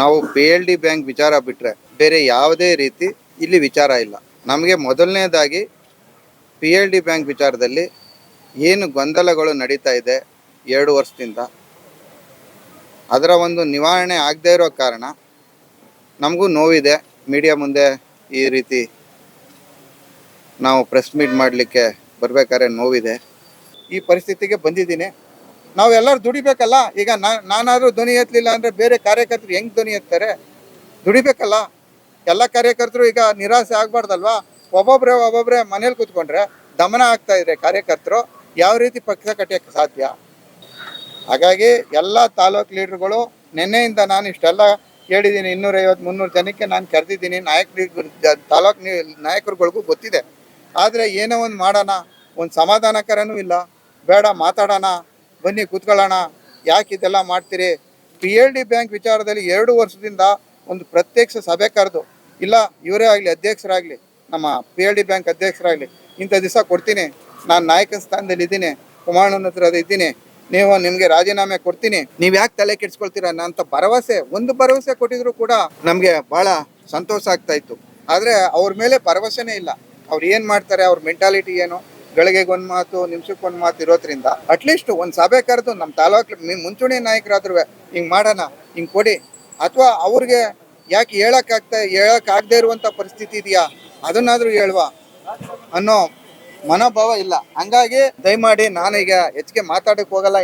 ನಾವು P L D bank ವಿಚಾರ ಬಿಟ್ಟರೆ ಬೇರೆ ಯಾವುದೇ ರೀತಿ ಇಲ್ಲಿ ವಿಚಾರ ಇಲ್ಲ. ನಮಗೆ ಮೊದಲನೇದಾಗಿ ಪಿ ಎಲ್ ಡಿ ಬ್ಯಾಂಕ್ ವಿಚಾರದಲ್ಲಿ ಏನು ಗೊಂದಲಗಳು ನಡೀತಾ ಇದೆ ಎರಡು ವರ್ಷದಿಂದ. ಅದರ ಒಂದು ನಿವಾರಣೆ ಆಗದೇ ಇರೋ ಕಾರಣ ನಮಗೂ ನೋವಿದೆ. ಮೀಡಿಯಾ ಮುಂದೆ ಈ ರೀತಿ ನಾವು ಪ್ರೆಸ್ ಮೀಟ್ ಮಾಡಲಿಕ್ಕೆ ಬರಬೇಕಾದ್ರೆ ನೋವಿದೆ. ಈ ಪರಿಸ್ಥಿತಿಗೆ ಬಂದಿದ್ದೀನಿ. ನಾವೆಲ್ಲರೂ ದುಡಿಬೇಕಲ್ಲ? ಈಗ ನಾನಾದ್ರೂ ಧ್ವನಿ ಎತ್ತಲಿಲ್ಲ ಅಂದರೆ ಬೇರೆ ಕಾರ್ಯಕರ್ತರು ಹೆಂಗೆ ಧ್ವನಿ ಎತ್ತಾರೆ? ದುಡಿಬೇಕಲ್ಲ? ಎಲ್ಲ ಕಾರ್ಯಕರ್ತರು ಈಗ ನಿರಾಸೆ ಆಗ್ಬಾರ್ದಲ್ವಾ? ಒಬ್ಬೊಬ್ಬರೇ ಒಬ್ಬೊಬ್ಬರೇ ಮನೇಲಿ ಕೂತ್ಕೊಂಡ್ರೆ ದಮನ ಆಗ್ತಾ ಇದ್ರೆ ಕಾರ್ಯಕರ್ತರು ಯಾವ ರೀತಿ ಪಕ್ಷ ಕಟ್ಟಿಯಕ್ಕೆ ಸಾಧ್ಯ? ಹಾಗಾಗಿ ಎಲ್ಲ ತಾಲೂಕ್ ಲೀಡರ್ಗಳು, ನಿನ್ನೆಯಿಂದ ನಾನು ಇಷ್ಟೆಲ್ಲ ಹೇಳಿದ್ದೀನಿ, ಇನ್ನೂರೈವತ್ತು, ಮುನ್ನೂರು ಜನಕ್ಕೆ ನಾನು ಕರೆದಿದ್ದೀನಿ ನಾಯಕರು ತಾಲೂಕು ನಾಯಕರುಗಳಿಗೂ ಗೊತ್ತಿದೆ. ಆದರೆ ಏನೋ ಒಂದು ಮಾಡೋಣ, ಒಂದು ಸಮಾಧಾನಕರನೂ ಇಲ್ಲ. ಬೇಡ, ಮಾತಾಡೋಣ ಬನ್ನಿ ಕೂತ್ಕೊಳ್ಳೋಣ. ಯಾಕೆ ಇದೆಲ್ಲ ಮಾಡ್ತೀರಿ? ಪಿ ಎಲ್ ಡಿ ಬ್ಯಾಂಕ್ ವಿಚಾರದಲ್ಲಿ ಎರಡು ವರ್ಷದಿಂದ ಒಂದು ಪ್ರತ್ಯಕ್ಷ ಸಭೆ ಕರೆದು, ಇಲ್ಲ, ಇವರೇ ಆಗಲಿ, ಅಧ್ಯಕ್ಷರಾಗಲಿ, ನಮ್ಮ ಪಿ ಎಲ್ ಡಿ ಬ್ಯಾಂಕ್ ಅಧ್ಯಕ್ಷರಾಗಲಿ, ಇಂಥ ದಿವಸ ಕೊಡ್ತೀನಿ. ನಾನು ನಾಯಕನ ಸ್ಥಾನದಲ್ಲಿ ಇದ್ದೀನಿ, ಕುಮಾರಣ್ಣನ ಹತ್ರ ನೀವು ನಿಮಗೆ ರಾಜೀನಾಮೆ ಕೊಡ್ತೀನಿ. ನೀವು ಯಾಕೆ ತಲೆ ಕೆಡಿಸ್ಕೊಳ್ತೀರಾ? ಅಂತ ಭರವಸೆ, ಒಂದು ಭರವಸೆ ಕೊಟ್ಟಿದ್ರು ಕೂಡ ನಮಗೆ ಭಾಳ ಸಂತೋಷ ಆಗ್ತಾ ಇತ್ತು. ಆದರೆ ಅವ್ರ ಮೇಲೆ ಭರವಸೆನೇ ಇಲ್ಲ. ಅವ್ರು ಏನು ಮಾಡ್ತಾರೆ? ಅವ್ರ ಮೆಂಟಾಲಿಟಿ ಏನು? ಗಳಿಗೆಗೆ ಒಂದು ಮಾತು ನಿಮಿಷಕ್ಕೆ ಒಂದು ಮಾತು ಇರೋದ್ರಿಂದ ಅಟ್ಲೀಸ್ಟ್ ಒಂದು ಸಭೆ ಕರೆದು ನಮ್ಮ ತಾಲೂಕು ಮುಂಚೂಣಿ ನಾಯಕರಾದ್ರೂ ಹಿಂಗೆ ಮಾಡೋಣ, ಹಿಂಗೆ ಕೊಡಿ. ಅಥವಾ ಅವ್ರಿಗೆ ಯಾಕೆ ಹೇಳೋಕ್ಕಾಗ್ತಾ, ಹೇಳೋಕ್ಕಾಗದೇ ಇರುವಂಥ ಪರಿಸ್ಥಿತಿ ಇದೆಯಾ? ಅದನ್ನಾದರೂ ಹೇಳುವ. ಅನ್ನೋ ಮನೋಭಾವ ಇಲ್ಲ. ಹಂಗಾಗಿ ದಯಮಾಡಿ ನಾನೀಗ ಹೆಚ್ಚಿಗೆ ಮಾತಾಡಕ್ಕೆ ಹೋಗಲ್ಲ.